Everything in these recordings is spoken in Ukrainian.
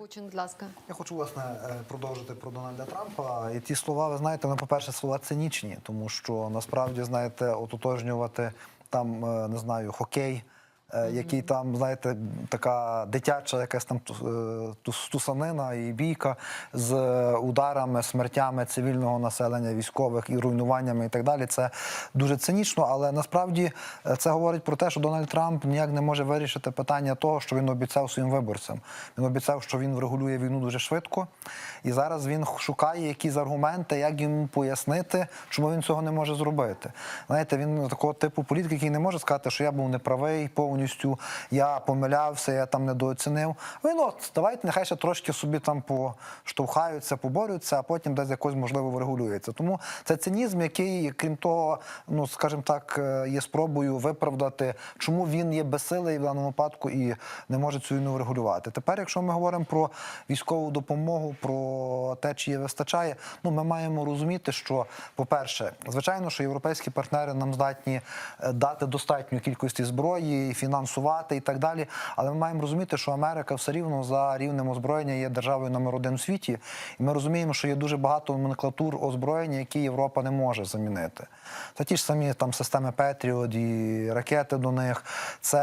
Бучин, будь ласка. Я хочу власне е, продовжити про Дональда Трампа. І ті слова, ви знаєте, вони, по-перше, слова цинічні, тому що насправді, знаєте, ототожнювати там, е, не знаю, хокей. Е, Який там, знаєте, така дитяча якась там е, тус- тусанина і бійка з е, ударами, смертями цивільного населення, військових і руйнуваннями і так далі. Це дуже цинічно, але насправді це говорить про те, що Дональд Трамп ніяк не може вирішити питання того, що він обіцяв своїм виборцям. Він обіцяв, що він врегулює війну дуже швидко, і зараз він шукає якісь аргументи, як йому пояснити, чому він цього не може зробити. Знаєте, він такого типу політик, який не може сказати, що я був неправий повністю, я помилявся, я там недооцінив. Він от давайте нехай ще трошки собі там поштовхаються, поборються, а потім десь якось можливо врегулюється. Тому це цинізм, який, крім того, ну скажімо так, е, є спробою виправдати, чому він є безсилий в даному випадку і не може цю війну врегулювати. Тепер, якщо ми говоримо про військову допомогу, про те, чи її вистачає, ну ми маємо розуміти, що, по-перше, звичайно, що європейські партнери нам здатні е, дати достатню кількості зброї, і фінансувати і так далі. Але ми маємо розуміти, що Америка все рівно за рівнем озброєння є державою номер один в світі, і ми розуміємо, що є дуже багато номенклатур озброєння, які Європа не може замінити. Це ті ж самі там системи Петріот і ракети до них, це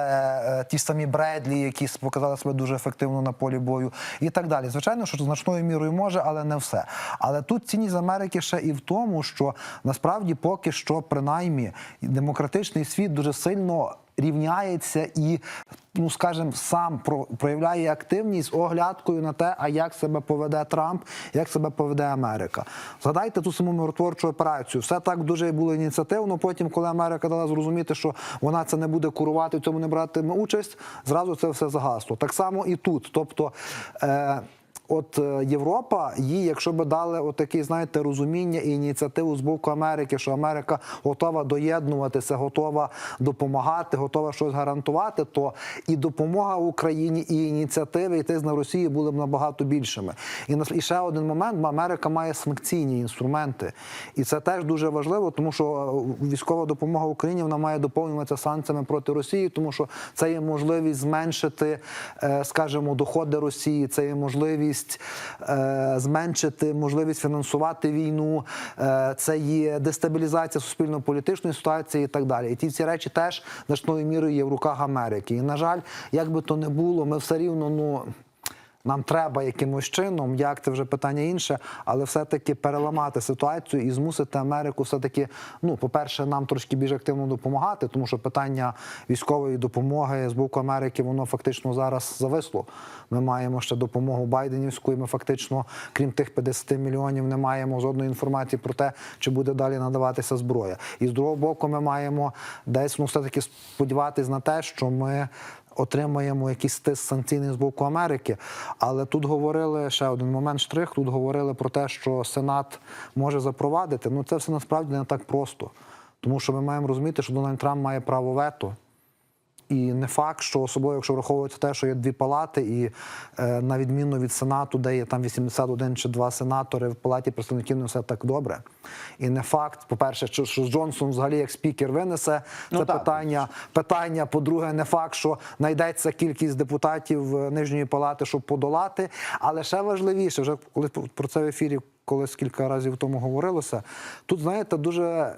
е, ті самі Бредлі, які показали себе дуже ефективно на полі бою, і так далі. Звичайно, що значною мірою може, але не все. Але тут цінність Америки ще і в тому, що насправді поки що, принаймні, демократичний світ дуже сильно рівняється і, ну скажімо, сам про- проявляє активність оглядкою на те, а як себе поведе Трамп, як себе поведе Америка. Згадайте ту саму миротворчу операцію. Все так дуже було ініціативно. Потім, коли Америка дала зрозуміти, що вона це не буде курувати, в цьому не братиме участь, зразу це все загасло. Так само і тут. Тобто. Е- От е, Європа, їй, якщо би дали отаке, знаєте, розуміння і ініціативу з боку Америки, що Америка готова доєднуватися, готова допомагати, готова щось гарантувати, то і допомога Україні, і ініціативи йти на Росію були б набагато більшими. І ще один момент: Америка має санкційні інструменти, і це теж дуже важливо, тому що е, військова допомога Україні вона має доповнюватися санкціями проти Росії, тому що це є можливість зменшити, е, скажімо, доходи Росії, це є можливість е, зменшити можливість фінансувати війну, е, це є дестабілізація суспільно-політичної ситуації і так далі. І ті всі речі теж значною мірою є в руках Америки. І на жаль, як би то не було, ми все рівно ну. Нам треба якимось чином, як це вже питання інше, але все-таки переламати ситуацію і змусити Америку все-таки, ну, по-перше, нам трошки більш активно допомагати, тому що питання військової допомоги з боку Америки, воно фактично зараз зависло. Ми маємо ще допомогу Байденівську, і ми фактично, крім тих 50 мільйонів, не маємо жодної інформації про те, чи буде далі надаватися зброя. І з другого боку, ми маємо десь ну, все-таки сподіватись на те, що ми отримаємо якийсь тиск санкційний з боку Америки. Але тут говорили ще один момент штрих. Тут говорили про те, що Сенат може запровадити. Ну це все насправді не так просто. Тому що ми маємо розуміти, що Дональд Трамп має право вето. І не факт, що особливо, якщо враховується те, що є дві палати, і е, на відміну від Сенату, де є там 81 чи 2 сенатори в палаті представників не все так добре. І не факт, по-перше, що, що Джонсон взагалі як спікер винесе Ну, це так. питання. Питання, по-друге, не факт, що знайдеться кількість депутатів е, нижньої палати, щоб подолати. Але ще важливіше, вже коли про це в ефірі колись кілька разів тому говорилося. Тут знаєте, дуже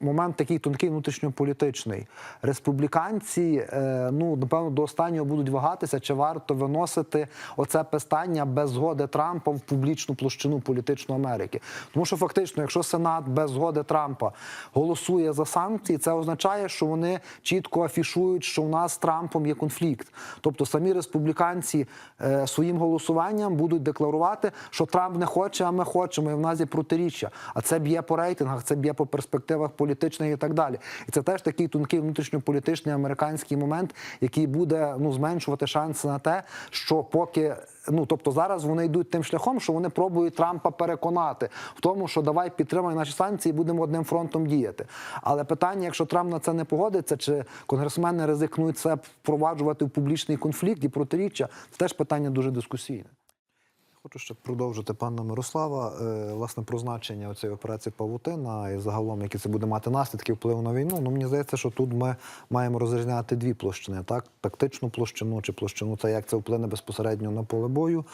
момент такий тонкий внутрішньополітичний. Республіканці, е, ну напевно, до останнього будуть вагатися, чи варто виносити оце питання без згоди Трампа в публічну площину політичну Америки. Тому що фактично, якщо Сенат без згоди Трампа голосує за санкції, це означає, що вони чітко афішують, що у нас з Трампом є конфлікт. Тобто самі республіканці е, своїм голосуванням будуть декларувати, що Трамп не хоче, а ми хочемо, і в нас є протиріччя. А це б'є по рейтингах, це б'є по перспективах політичних і так далі. І це теж такий тонкий внутрішньополітичний американський момент, який буде ну зменшувати шанси на те, що поки. Ну, тобто зараз вони йдуть тим шляхом, що вони пробують Трампа переконати в тому, що давай підтримай наші санкції, будемо одним фронтом діяти. Але питання, якщо Трамп на це не погодиться, чи конгресмени ризикнуть це впроваджувати в публічний конфлікт і протиріччя, це теж питання дуже дискусійне. Хочу ще продовжити пана Мирослава. Е, Власне, про значення цієї операції Павутина і загалом, які це буде мати наслідки впливу на війну. Ну мені здається, що тут ми маємо розрізняти дві площини: так, тактичну площину чи площину, це як це вплине безпосередньо на поле бою,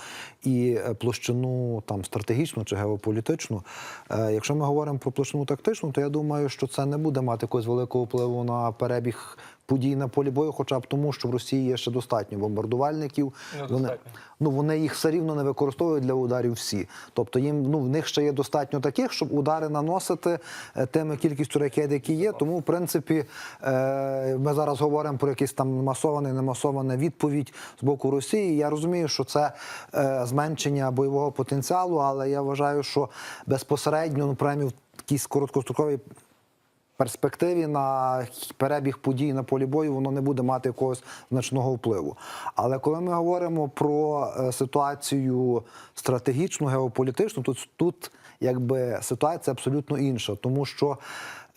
і е, площину там стратегічну чи геополітичну. Е, Якщо ми говоримо про площину тактичну, то я думаю, що це не буде мати якогось великого впливу на перебіг. Подій на полі бою, хоча б тому, що в Росії є ще достатньо бомбардувальників. Вони, Недостатньо. ну вони їх все рівно не використовують для ударів всі. Тобто їм ну в них ще є достатньо таких, щоб удари наносити е, тими кількістю ракет, які є. Тому, в принципі, е, ми зараз говоримо про якийсь там масований, немасований відповідь з боку Росії. Я розумію, що це е, зменшення бойового потенціалу, але я вважаю, що безпосередньо ну принаймні, в якійсь короткостроковій перспективі на перебіг подій на полі бою воно не буде мати якогось значного впливу. Але коли ми говоримо про е, ситуацію стратегічну, геополітичну, тут, тут якби ситуація абсолютно інша, тому що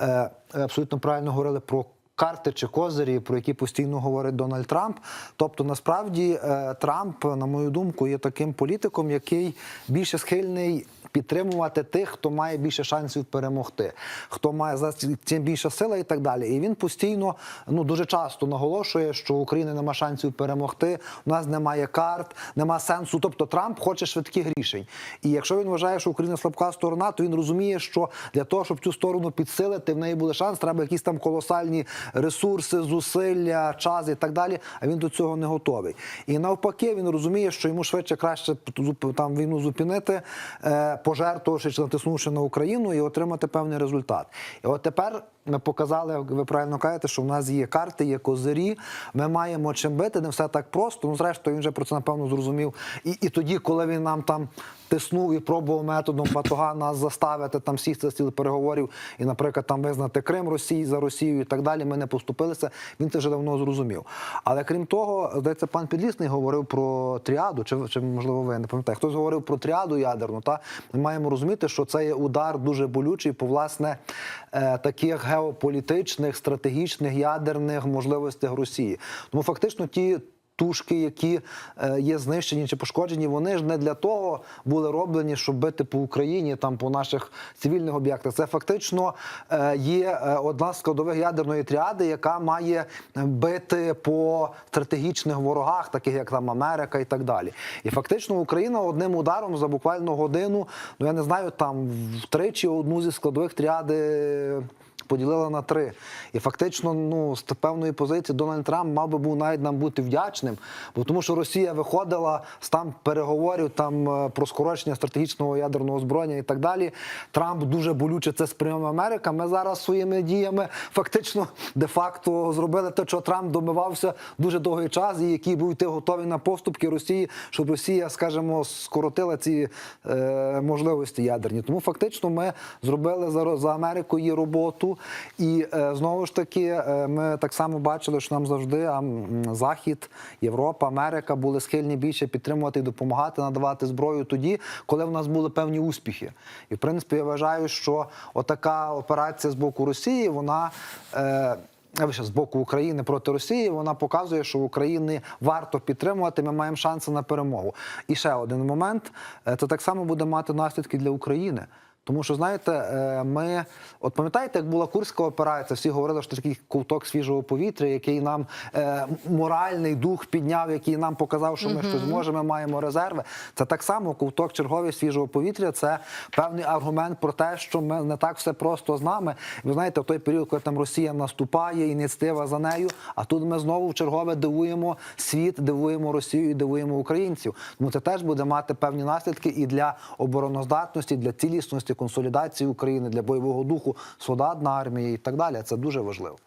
е, абсолютно правильно говорили про. Карти чи козирі, про які постійно говорить Дональд Трамп. Тобто, насправді, е, Трамп, на мою думку, є таким політиком, який більше схильний підтримувати тих, хто має більше шансів перемогти, хто має за цим більша сила і так далі. І він постійно, ну дуже часто наголошує, що України нема шансів перемогти. У нас немає карт, нема сенсу. Тобто Трамп хоче швидких рішень. І якщо він вважає, що Україна слабка сторона, то він розуміє, що для того, щоб цю сторону підсилити, в неї буде шанс, треба якісь там колосальні ресурси, зусилля, час і так далі. А він до цього не готовий. І навпаки, він розуміє, що йому швидше краще там війну зупинити, е, пожертвувавши чи натиснувши на Україну і отримати певний результат. І от тепер показали, ви правильно кажете, що в нас є карти, є козирі. Ми маємо чим бити, не все так просто. Ну, зрештою, він вже про це напевно зрозумів. І, і тоді, коли він нам там тиснув і пробував методом батога нас заставити там сісти стіл переговорів і, наприклад, там визнати Крим Росії за Росію і так далі. Ми не поступилися. Він це вже давно зрозумів. Але крім того, здається, пан Підлісний говорив про тріаду, чи, чи можливо ви не пам'ятаєте, хтось говорив про тріаду ядерну. Та ми маємо розуміти, що це є удар дуже болючий по власне е, таких геополітичних, стратегічних ядерних можливостях Росії. Тому фактично ті. Тушки, які е, є знищені чи пошкоджені, вони ж не для того були роблені, щоб бити по Україні, там по наших цивільних об'єктах. Це фактично е, є е, одна з складових ядерної тріади, яка має бити по стратегічних ворогах, таких як там Америка і так далі. І фактично Україна одним ударом за буквально годину, ну я не знаю, там втричі одну зі складових тріади поділила на три. І фактично, ну з певної позиції Дональд Трамп мав би був навіть нам бути вдячним, бо тому, що Росія виходила з там переговорів там е, про скорочення стратегічного ядерного озброєння і так далі. Трамп дуже болюче це сприймав Америка. Ми зараз своїми діями фактично де-факто зробили те, що Трамп добивався дуже довгий час, і який був йти готовий на поступки Росії, щоб Росія, скажімо, скоротила ці е, можливості ядерні. Тому фактично ми зробили за, за Америку її роботу. І е, знову ж таки, е, ми так само бачили, що нам завжди Захід, Європа, Америка були схильні більше підтримувати і допомагати, надавати зброю тоді, коли в нас були певні успіхи. І в принципі, я вважаю, що отака операція з боку Росії, вона. Е, з боку України проти Росії вона показує, що України варто підтримувати. Ми маємо шанси на перемогу. І ще один момент: це так само буде мати наслідки для України. Тому що знаєте, е, ми от пам'ятаєте, як була курська операція, всі говорили, що це такий ковток свіжого повітря, який нам е, моральний дух підняв, який нам показав, що ми щось зможемо, ми маємо резерви. Це так само ковток черговий свіжого повітря. Це певний аргумент про те, що ми не так все просто з нами. Ви знаєте, в той період, коли там Росія наступає, ініціатива за нею. А тут ми знову в чергове дивуємо світ, дивуємо Росію і дивуємо українців. Тому це теж буде мати певні наслідки і для обороноздатності, для цілісності, консолідації України, для бойового духу, солдат на армії і так далі. Це дуже важливо.